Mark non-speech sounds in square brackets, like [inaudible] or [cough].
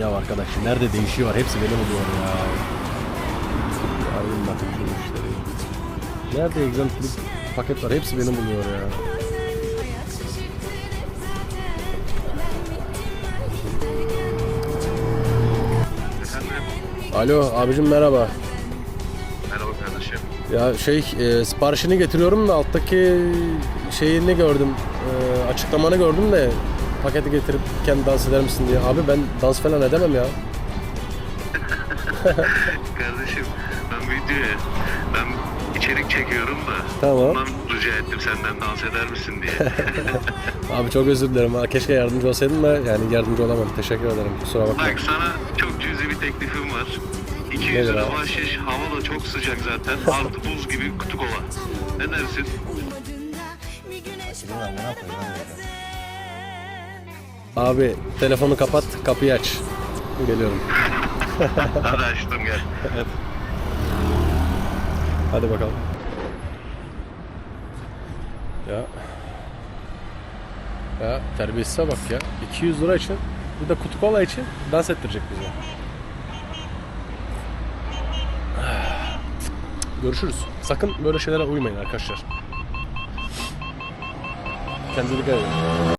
Ya arkadaş nerede değişiyor var hepsi beni buluyor ya. Arayayım bakayım şu müşteriyi. Nerede egzantrik paket var hepsi beni buluyor ya. Alo abicim merhaba. merhaba kardeşim. Ya şey e, siparişini getiriyorum da alttaki şeyini gördüm. E, açıklamanı gördüm de paketi getirip kendi dans eder misin diye. Abi ben dans falan edemem ya. [laughs] Kardeşim, ben videoya, ben içerik çekiyorum da. Tamam. Ondan rica ettim senden dans eder misin diye. [laughs] Abi çok özür dilerim. Ha, Keşke yardımcı olsaydın da yani yardımcı olamadım. Teşekkür ederim. Kusura bakma. Bak sana çok cüzi bir teklifim var. 200 Nedir lira abi? bahşiş, hava da çok sıcak zaten. [laughs] Artı buz gibi kutu kola. Ne dersin? Abi telefonu kapat, kapıyı aç. Geliyorum. [laughs] Hadi açtım gel. Hadi bakalım. Ya. Ya terbiyesize bak ya. 200 lira için bir de kutu kola için dans ettirecek bizi. Görüşürüz. Sakın böyle şeylere uymayın arkadaşlar. Kendinize dikkat edin.